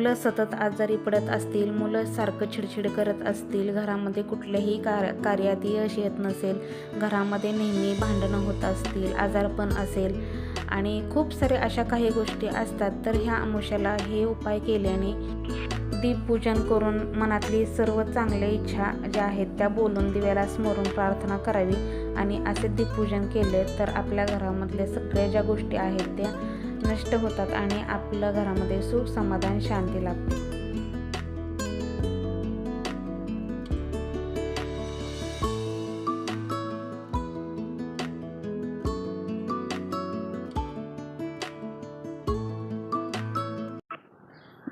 मुलं सतत आजारी पडत असतील मुलं सारखं चिडचिड करत असतील घरामध्ये कुठल्याही कार कार्यात यश येत नसेल घरामध्ये नेहमी भांडणं होत असतील आजारपण असेल आणि खूप सारे अशा काही गोष्टी असतात तर ह्या अमुषाला हे उपाय केल्याने दीपपूजन करून मनातली सर्व चांगल्या इच्छा ज्या आहेत त्या बोलून दिव्याला स्मरून प्रार्थना करावी आणि असे दीपपूजन केले तर आपल्या घरामधल्या सगळ्या ज्या गोष्टी आहेत त्या नष्ट होतात आणि आपल्या घरामध्ये सुख समाधान शांती लाभते.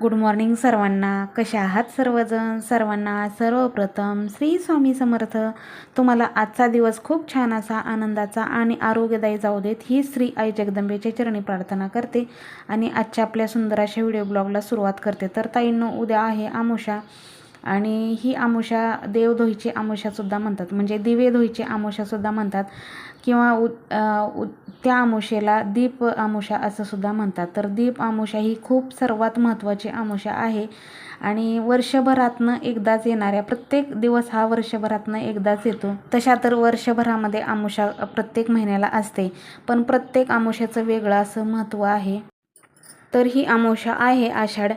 गुड मॉर्निंग सर्वांना. कशा आहात सर्वजण? सर्वांना सर्वप्रथम श्री स्वामी समर्थ. तुम्हाला आजचा दिवस खूप छान असा आनंदाचा आणि आरोग्यदायी जाऊ देत ही श्री आई जगदंबेच्या चरणी प्रार्थना करते. आणि आजच्या आपल्या सुंदर अशा व्हिडिओ ब्लॉगला सुरुवात करते. तर ताईंनो उद्या आहे आमुषा. आणि ही आमुषा देवधोईची आमुषासुद्धा म्हणतात. म्हणजे दिवे धोईची आमुषासुद्धा म्हणतात. किंवा उ उ त्या आमुषेला दीप आमुषा असं सुद्धा म्हणतात. तर दीप आमुषा ही खूप सर्वात महत्त्वाची आमुषा आहे. आणि वर्षभरातनं एकदाच येणाऱ्या प्रत्येक दिवस हा वर्षभरातनं एकदाच येतो. तशा तर वर्षभरामध्ये आमुषा प्रत्येक महिन्याला असते. पण प्रत्येक आमुषाचं वेगळं असं महत्त्व आहे. तर ही आमुषा आहे आषाढ.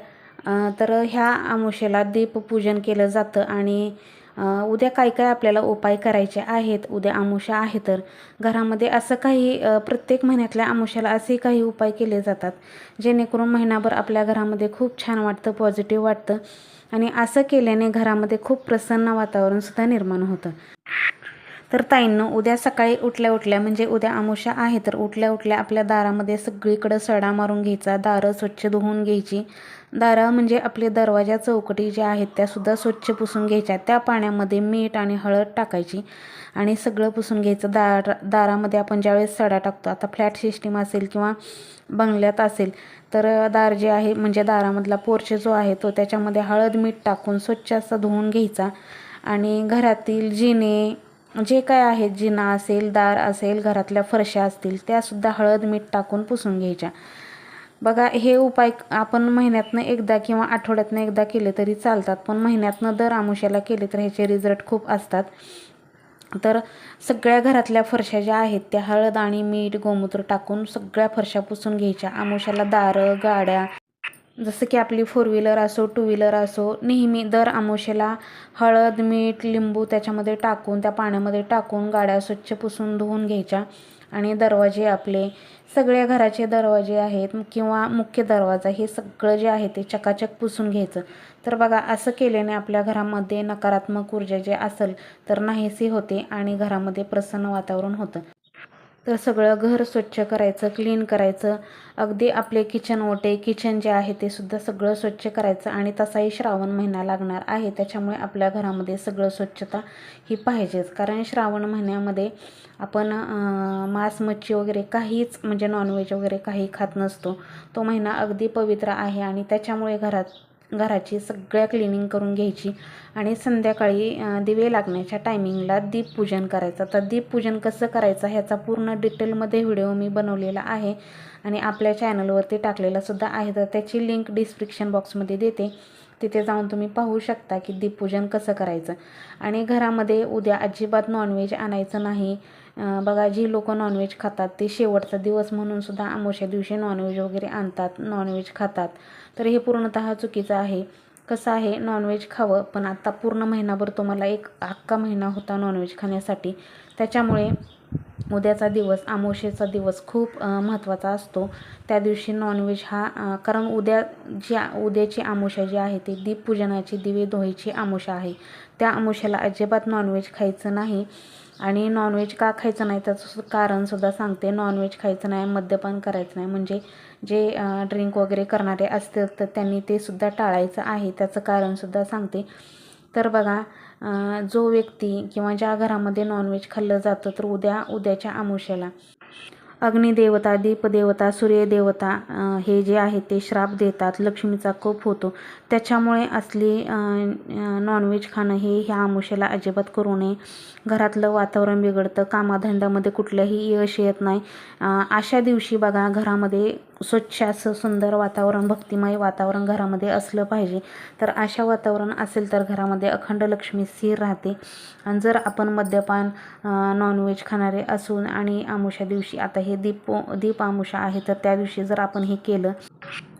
तर ह्या आमुषेला दीपपूजन केलं जातं आणि उद्या काय काय आपल्याला उपाय करायचे आहेत उद्या आमुषा आहे तर. घरामध्ये असं काही प्रत्येक महिन्यातल्या आमुष्याला असे काही उपाय केले जातात जेणेकरून महिनाभर आपल्या घरामध्ये खूप छान वाटतं पॉझिटिव्ह वाटतं आणि असं केल्याने घरामध्ये खूप प्रसन्न वातावरणसुद्धा निर्माण होतं. तर ताईंनं उद्या सकाळी उठल्या उठल्या म्हणजे उद्या आमुषा आहे तर उठल्या उठल्या आपल्या दारामध्ये सगळीकडं सडा मारून घ्यायचा दारं स्वच्छ धुवून घ्यायची. दारा म्हणजे आपले दरवाजा चौकटी ज्या आहेत त्यासुद्धा स्वच्छ पुसून घ्यायच्या. त्या पाण्यामध्ये मीठ आणि हळद टाकायची आणि सगळं पुसून घ्यायचं. दार दारामध्ये आपण ज्यावेळेस सडा टाकतो आता फ्लॅट सिस्टीम असेल किंवा बंगल्यात असेल तर दार जे आहे म्हणजे दारामधला पोर्च जो आहे तो त्याच्यामध्ये हळद मीठ टाकून स्वच्छ असा धुवून घ्यायचा. आणि घरातील जिने जे काय आहेत जिना असेल दार असेल घरातल्या फरशा असतील त्यासुद्धा हळद मीठ टाकून पुसून घ्यायच्या. बघा हे उपाय आपण महिन्यातनं एकदा किंवा आठवड्यातनं एकदा केले तरी चालतात पण महिन्यातनं दर आमुष्याला केले तर ह्याचे रिझल्ट खूप असतात. तर सगळ्या घरातल्या फरशा ज्या आहेत त्या हळद आणि मीठ गोमूत्र टाकून सगळ्या फरशा पुसून घ्यायच्या. आमुष्याला दारं गाड्या जसं की आपली फोर व्हीलर असो टू व्हीलर असो नेहमी दर आमोशेला हळद मीठ लिंबू त्याच्यामध्ये टाकून त्या पाण्यामध्ये टाकून गाड्या स्वच्छ पुसून धुवून घ्यायच्या. आणि दरवाजे आपले सगळ्या घराचे दरवाजे आहेत किंवा मुख्य दरवाजा हे सगळं जे आहे ते चकाचक पुसून घ्यायचं. तर बघा असं केल्याने आपल्या घरामध्ये नकारात्मक ऊर्जा जे असेल तर नाहीसे होते आणि घरामध्ये प्रसन्न वातावरण होतं. तर सगळं घर स्वच्छ करायचं क्लीन करायचं. अगदी आपले किचन ओटे किचन जे आहे ते सुद्धा सगळं स्वच्छ करायचं आणि तसाही श्रावण महिना लागणार आहे. त्याच्यामुळे आपल्या घरामध्ये सगळं स्वच्छता ही पाहिजेच. कारण श्रावण महिन्यामध्ये आपण मांस मच्छी वगैरे काहीच म्हणजे नॉनव्हेज वगैरे काही खात नसतो. तो महिना अगदी पवित्र आहे आणि त्याच्यामुळे घरात घराची सगळ्या क्लिनिंग करून घ्यायची. आणि संध्याकाळी दिवे लागण्याच्या टायमिंगला दीपपूजन करायचं. तर दीपपूजन कसं करायचं ह्याचा पूर्ण डिटेलमध्ये व्हिडिओ मी बनवलेला आहे. आणि आपल्या चॅनलवरती टाकलेलासुद्धा आहे. तर त्याची लिंक डिस्क्रिप्शन बॉक्समध्ये देते. तिथे जाऊन तुम्ही पाहू शकता की दीपपूजन कसं करायचं. आणि घरामध्ये उद्या अजिबात नॉनव्हेज आणायचं नाही. बघा जी लोक नॉनव्हेज खातात ते शेवटचा दिवस म्हणून सुद्धा आमोशा दिवशी नॉनव्हेज वगैरे आणतात नॉनव्हेज खातात. तर हे पूर्णतः चुकीचं आहे. कसं आहे नॉनव्हेज खावं पण आत्ता पूर्ण महिनाभर तुम्हाला एक अख्खा महिना होता नॉनव्हेज खाण्यासाठी. त्याच्यामुळे उद्याचा दिवस आमोशेचा दिवस खूप महत्त्वाचा असतो. त्या दिवशी नॉनव्हेज हा कारण उद्या जी उद्याची आमोशा जी आहे ती दीपपूजनाची दिवे धुवायची आमोशा आहे. त्या आमोशाला अजिबात नॉनव्हेज खायचं नाही. आणि नॉनव्हेज का खायचं नाही त्याचं कारणसुद्धा सांगते. नॉनव्हेज खायचं नाही मद्यपान करायचं नाही. म्हणजे जे ड्रिंक वगैरे करणारे असते तर त्यांनी ते सुद्धा टाळायचं आहे त्याचं कारणसुद्धा सांगते. तर बघा जो व्यक्ती किंवा ज्या घरामध्ये नॉनव्हेज खाल्लं जातं तर उद्या उद्याच्या आमुष्याला अग्निदेवता दीपदेवता सूर्यदेवता हे जे आहे ते श्राप देतात. लक्ष्मीचा कोप होतो. त्याच्यामुळे असली नॉनव्हेज खाणं हे ह्या आमुषेला अजिबात करू नये. घरातलं वातावरण बिघडतं. कामाधंद्यामध्ये कुठल्याही यश येत नाही. अशा दिवशी बघा घरामध्ये स्वच्छ असं सुंदर वातावरण भक्तिमय वातावरण घरामध्ये असलं पाहिजे. तर अशा वातावरण असेल तर घरामध्ये अखंड लक्ष्मी स्थिर राहते. आणि जर आपण मद्यपान नॉनव्हेज खाणारे असून आणि आमुषा दिवशी आता हे दीप दीप आमुषा आहे तर त्या दिवशी जर आपण हे केलं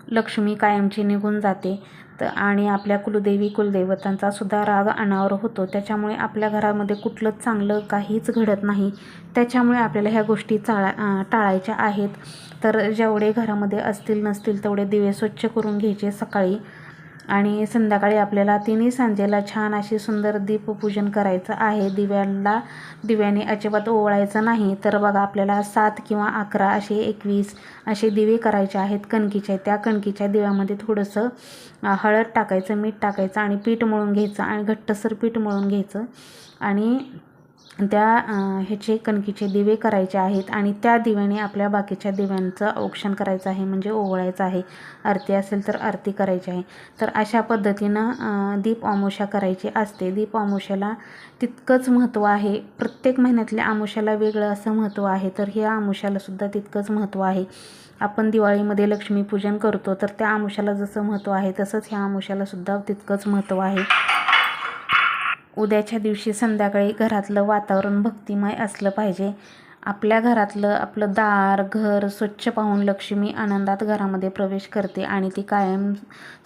लक्ष्मी कायमची निघून जाते. असतं. आणि आपल्या कुलदेवी कुलदेवतांचा सुद्धा राग अनावर होतो. त्याच्यामुळे आपल्या घरामध्ये कुठलंच चांगलं काहीच घडत नाही. त्याच्यामुळे आपल्याला ह्या गोष्टी चाळा टाळायच्या आहेत. तर जेवढे घरामध्ये असतील नसतील तेवढे दिवे स्वच्छ करून घ्यायचे सकाळी. आणि संध्याकाळी आपल्याला तिन्ही सांजेला छान अशी सुंदर दीपपूजन करायचं आहे. दिव्याला दिव्याने अजिबात ओवळायचं नाही. तर बघा आपल्याला सात किंवा अकरा असे एकवीस असे दिवे करायचे आहेत कणकीचे. त्या कणकीच्या दिव्यामध्ये थोडंसं हळद टाकायचं मीठ टाकायचं आणि पीठ मळून घ्यायचं आणि घट्टसर पीठ मळून घ्यायचं. आणि त्या ह्याचे कणकीचे दिवे करायचे आहेत आणि त्या दिव्याने आपल्या बाकीच्या दिव्यांचं औक्षण करायचं आहे म्हणजे ओवळायचं आहे. आरती असेल तर आरती करायची आहे. तर अशा पद्धतीनं दीप आमोशा करायची असते. दीप अमावस्याला तितकंच महत्त्व आहे. प्रत्येक महिन्यातल्या अमावस्याला वेगळं असं महत्त्व आहे. तर ह्या अमावस्यालासुद्धा तितकंच महत्त्व आहे. आपण दिवाळीमध्ये लक्ष्मीपूजन करतो तर त्या अमावस्याला जसं महत्त्व आहे तसंच ह्या अमावस्यालासुद्धा तितकंच महत्त्व आहे. उद्याच्या दिवशी संध्याकाळी घरातलं वातावरण भक्तिमय असलं पाहिजे. आपल्या घरातलं आपलं दार घर स्वच्छ पाहून लक्ष्मी आनंदात घरामध्ये प्रवेश करते आणि ती कायम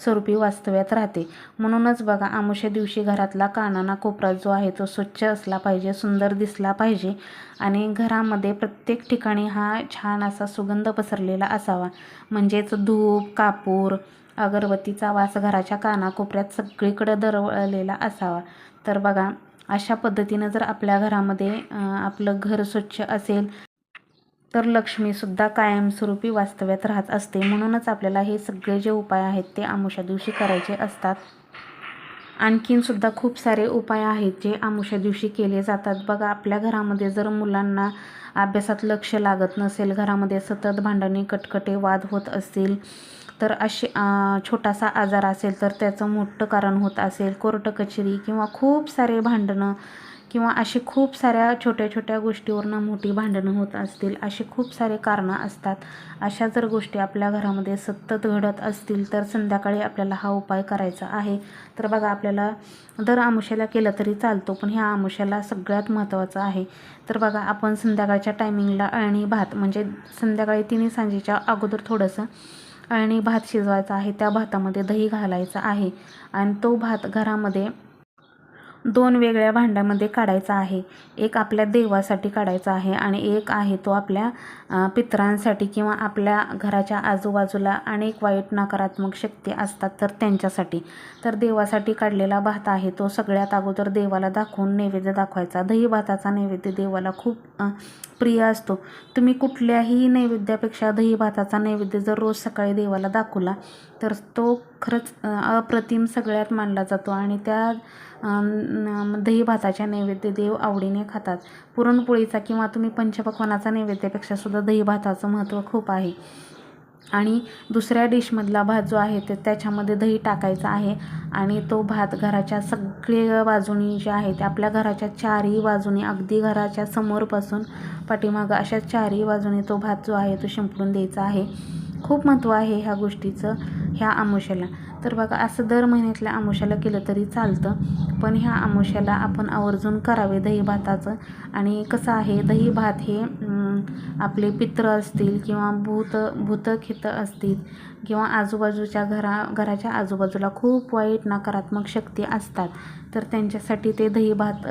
स्वरूपी वास्तव्यात राहते. म्हणूनच बघा आमुष्या दिवशी घरातला कानाना कोपरा जो आहे तो स्वच्छ असला पाहिजे सुंदर दिसला पाहिजे आणि घरामध्ये प्रत्येक ठिकाणी हा छान असा सुगंध पसरलेला असावा. म्हणजेच धूप कापूर अगरबत्तीचा वास घराच्या कानाकोपऱ्यात सगळीकडं दरवळलेला असावा. तर बघा अशा पद्धतीनं जर आपल्या घरामध्ये आपलं घर स्वच्छ असेल तर लक्ष्मीसुद्धा कायमस्वरूपी वास्तव्यात राहत असते. म्हणूनच आपल्याला हे सगळे जे उपाय आहेत ते आमुषा दिवशी करायचे असतात. आणखीनसुद्धा खूप सारे उपाय आहेत जे आमुषा दिवशी केले जातात. बघा आपल्या घरामध्ये जर मुलांना अभ्यासात लक्ष लागत नसेल घरामध्ये सतत भांडणे कटकटे वाद होत असतील तर असे छोटासा आजार असेल तर त्याचं मोठं कारण होत असेल. कोर्ट कचेरी किंवा खूप सारे भांडणं किंवा असे खूप साऱ्या छोट्या छोट्या गोष्टीवरनं मोठी भांडणं होत असतील असे खूप सारे कारणं असतात. अशा जर गोष्टी आपल्या घरामध्ये सतत घडत असतील तर संध्याकाळी आपल्याला हा उपाय करायचा आहे. तर बघा आपल्याला दर आमुष्याला केलं तरी चालतो पण ह्या आमुष्याला सगळ्यात महत्त्वाचं आहे. तर बघा आपण संध्याकाळच्या टायमिंगला अळणी भात म्हणजे संध्याकाळी तिन्ही सांजेच्या अगोदर थोडंसं आणि भात शिजवायचा आहे त्या भातामध्ये दही घालायचं आहे. आणि तो भात घरामध्ये दोन वेगळ्या भांड्यामध्ये काढायचा आहे. एक आपल्या देवासाठी काढायचा आहे आणि एक आहे तो आपल्या पितरांसाठी किंवा आपल्या घराच्या आजूबाजूला अनेक वाईट नकारात्मक शक्ती असतात तर त्यांच्यासाठी. तर देवासाठी काढलेला भात आहे तो सगळ्यात अगोदर देवाला दाखवून नैवेद्य दाखवायचा. दही भाताचा नैवेद्य देवाला खूप प्रिय असतो. तुम्ही कुठल्याही नैवेद्यापेक्षा दही भाताचा नैवेद्य जर रोज सकाळी देवाला दाखवला तर तो खरंच अप्रतिम सगळ्यात मानला जातो आणि त्या दही भाताच्या नैवेद्य देव आवडीने खातात. पुरणपोळीचा किंवा तुम्ही पंचपक्वानाचा नैवेद्यापेक्षासुद्धा दहीभाताचं दही भाताचं महत्त्व खूप आहे. आणि दुसऱ्या डिशमधला भात जो आहे ते त्याच्यामध्ये दही टाकायचा आहे आणि तो भात घराच्या सगळे बाजूनी जे आहे ते आपल्या घराच्या चारही बाजूनी अगदी घराच्या समोरपासून पाठीमागं अशा चारही बाजूने तो भात जो आहे तो शिंपडून द्यायचा आहे. खूप महत्त्व आहे ह्या गोष्टीचं ह्या आमुष्याला. तर बघा असं दर महिन्यातल्या आमुष्याला केलं तरी चालतं. पण ह्या आमुष्याला आपण आवर्जून करावे दही भाताचं. आणि कसं आहे दही भात हे आपले पित्र असतील किंवा भूत भूतखित असतील किंवा आजूबाजूच्या घरा घराच्या आजूबाजूला खूप वाईट नकारात्मक शक्ती असतात तर त्यांच्यासाठी ते दही भात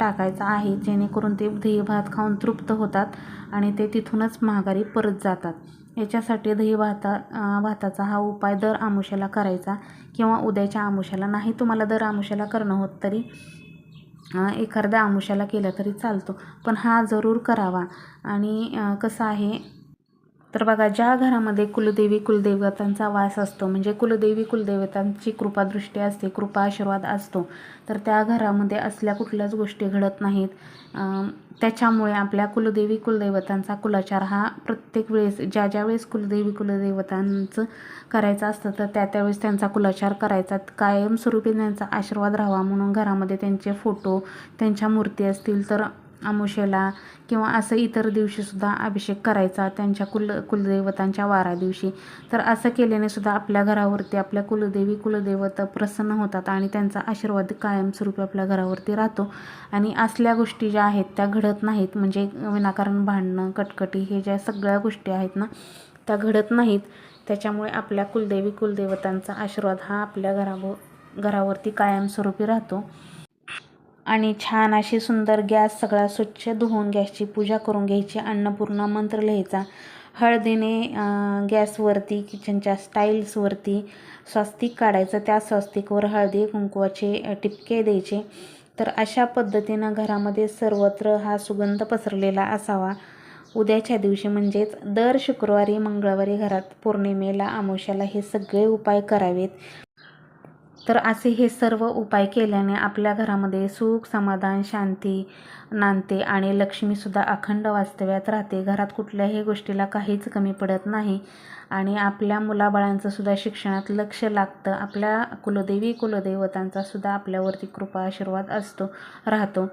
टाकायचं आहे. जेणेकरून ते दही भात खाऊन तृप्त होतात आणि ते तिथूनच महागारी परत जातात. याच्यासाठी दही भाता भाताचा हा उपाय दर आमुष्याला करायचा किंवा उद्याच्या आमुष्याला नाही तुम्हाला दर आमुष्याला करणं होत तरी एखाद्या आमुष्याला केलं तरी चालतो. पण हा जरूर करावा. आणि कसं आहे तर बघा ज्या घरामध्ये कुलदेवी कुलदेवतांचा वास असतो म्हणजे कुलदेवी कुलदेवतांची कृपादृष्टी असते कृपा आशीर्वाद असतो तर त्या घरामध्ये असल्या कुठल्याच गोष्टी घडत नाहीत. त्याच्यामुळे आपल्या कुलदेवी कुलदेवतांचा कुलाचार हा प्रत्येक वेळेस ज्या ज्या वेळेस कुलदेवी कुलदेवतांचं करायचं असतं तर त्या त्यावेळेस त्यांचा कुलाचार करायचा. कायमस्वरूपी त्यांचा आशीर्वाद राहावा म्हणून घरामध्ये त्यांचे फोटो त्यांच्या मूर्ती असतील तर अमुषेला किंवा असं इतर दिवशीसुद्धा अभिषेक करायचा त्यांच्या कुल कुलदैवतांच्या वारा दिवशी. तर असं केल्याने सुद्धा आपल्या घरावरती आपल्या कुलदेवी कुलदैवत प्रसन्न होतात आणि त्यांचा आशीर्वाद कायमस्वरूपी आपल्या घरावरती राहतो. आणि असल्या गोष्टी ज्या आहेत त्या घडत नाहीत. म्हणजे विनाकारण भांडणं कटकटी हे ज्या सगळ्या गोष्टी आहेत ना त्या घडत नाहीत. त्याच्यामुळे आपल्या कुलदेवी कुलदेवतांचा आशीर्वाद हा आपल्या घराव घरावरती कायमस्वरूपी राहतो. आणि छान अशी सुंदर गॅस सगळा स्वच्छ धुवून गॅसची पूजा करून घ्यायची अन्नपूर्णा मंत्र लिहायचा. हळदीने गॅसवरती किचनच्या स्टाईल्सवरती स्वस्तिक काढायचं. त्या स्वस्तिकवर हळदी कुंकवाचे टिपके द्यायचे. तर अशा पद्धतीनं घरामध्ये सर्वत्र हा सुगंध पसरलेला असावा. उद्याच्या दिवशी म्हणजेच दर शुक्रवारी मंगळवारी घरात पौर्णिमेला अमावस्याला हे सगळे उपाय करावेत. तर असे हे सर्व उपाय केल्याने आपल्या घरामध्ये सुख समाधान शांती नांदते आणि लक्ष्मीसुद्धा अखंड वास्तव्यात राहते. घरात कुठल्याही गोष्टीला काहीच कमी पडत नाही आणि आपल्या मुलाबाळांचंसुद्धा शिक्षणात लक्ष लागतं. आपल्या कुलदेवी कुलदैवतांचासुद्धा आपल्यावरती कृपा आशीर्वाद असतो राहतो.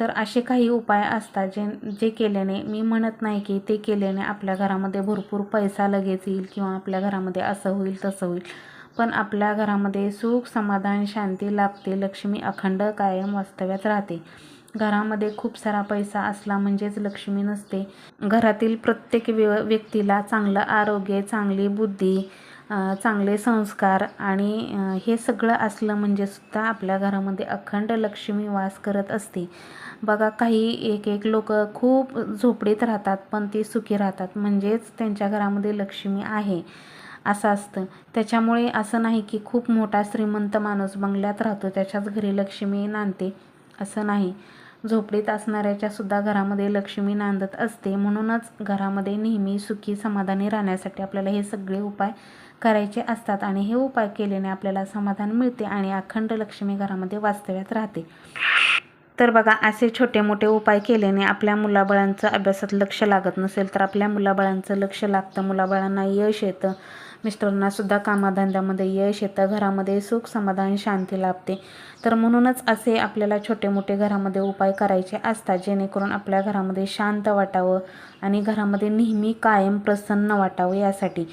तर असे काही उपाय असतात जे जे केल्याने मी म्हणत नाही की ते केल्याने आपल्या घरामध्ये भरपूर पैसा लगेच येईल किंवा आपल्या घरामध्ये असं होईल तसं होईल. पण आपल्या घरामध्ये सुख समाधान शांती लाभते. लक्ष्मी अखंड कायम वास्तव्यात राहते. घरामध्ये खूप सारा पैसा असला म्हणजेच लक्ष्मी नसते. घरातील प्रत्येक व्य व्यक्तीला चांगलं आरोग्य चांगली बुद्धी चांगले संस्कार आणि हे सगळं असलं म्हणजे सुद्धा आपल्या घरामध्ये अखंड लक्ष्मी वास करत असते. बघा काही एक एक लोक खूप झोपडीत राहतात पण ते सुखी राहतात. म्हणजेच त्यांच्या घरामध्ये लक्ष्मी आहे. असं असतं. त्याच्यामुळे असं नाही की खूप मोठा श्रीमंत माणूस बंगल्यात राहतो त्याच्याच घरी लक्ष्मी नांदते. असं नाही. झोपडीत असणाऱ्याच्या सुद्धा घरामध्ये लक्ष्मी नांदत असते. म्हणूनच घरामध्ये नेहमी सुखी समाधानी राहण्यासाठी आपल्याला हे सगळे उपाय करायचे असतात आणि हे उपाय केल्याने आपल्याला समाधान मिळते आणि अखंड लक्ष्मी घरामध्ये वास्तव्यात राहते. तर बघा असे छोटे मोठे उपाय केल्याने आपल्या मुलाबाळांचं अभ्यासात लक्ष लागत नसेल तर आपल्या मुलाबाळांचं लक्ष लागतं. मुलाबाळांना यश येतं. मिस्टरांनासुद्धा कामाधंद्यामध्ये यश येतं. घरामध्ये सुख समाधान शांती लाभते. तर म्हणूनच असे आपल्याला छोटे मोठे घरामध्ये उपाय करायचे असतात जेणेकरून आपल्या घरामध्ये शांत वाटावं आणि घरामध्ये नेहमी कायम प्रसन्न वाटावं यासाठी.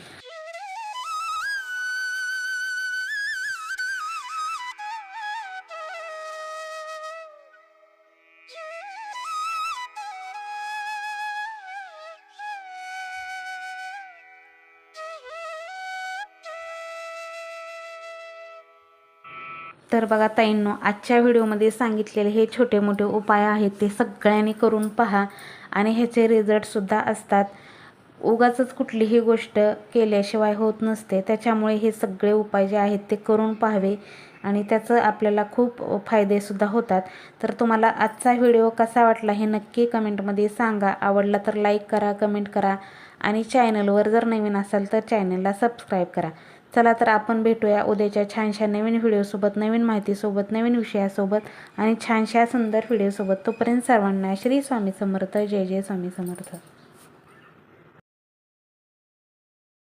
तर बघा ताईंनो आजच्या व्हिडिओमध्ये सांगितलेले हे छोटे मोठे उपाय आहेत ते सगळ्यांनी करून पहा आणि ह्याचे रिझल्टसुद्धा असतात. उगाचच कुठलीही गोष्ट केल्याशिवाय होत नसते. त्याच्यामुळे हे सगळे उपाय जे आहेत ते करून पाहावे आणि त्याचं आपल्याला खूप फायदेसुद्धा होतात. तर तुम्हाला आजचा व्हिडिओ कसा वाटला हे नक्की कमेंटमध्ये सांगा. आवडला तर लाईक करा कमेंट करा आणि चॅनलवर जर नवीन असाल तर चॅनलला सबस्क्राईब करा. चला तर आपण भेटूया उद्याच्या छानशा नवीन व्हिडिओसोबत नवीन माहितीसोबत नवीन विषयासोबत आणि छानशा सुंदर व्हिडिओसोबत. तोपर्यंत सर्वांना श्री स्वामी समर्थ. जय जय स्वामी समर्थ.